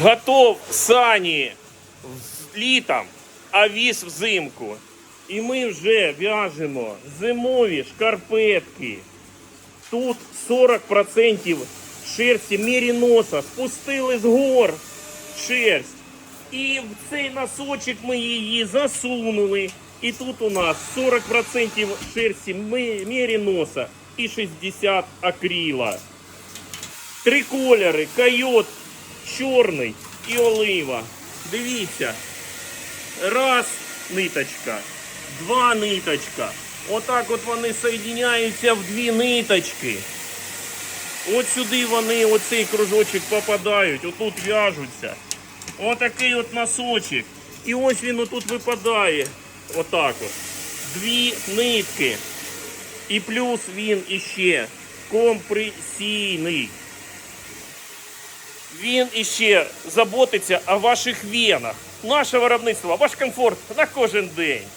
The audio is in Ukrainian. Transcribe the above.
Готов сані літом, а віз взимку. І ми вже в'яжемо зимові шкарпетки. Тут 40% шерсті меріноса спустили з гор шерсть. І в цей носочок ми її засунули. І тут у нас 40% шерсті меріноса і 60 акрила. Три кольори: койот, чорний і олива. Дивіться. Раз ниточка, два ниточка. Отак от вони соєдиняються в дві ниточки. От сюди вони, оцей кружочок попадають, отут в'яжуться. Отакий от носочок. І ось він отут випадає. Отак от. Дві нитки. І плюс він іще компресійний. Він іще заботиться о ваших венах. Наше виробництво, ваш комфорт на кожен день.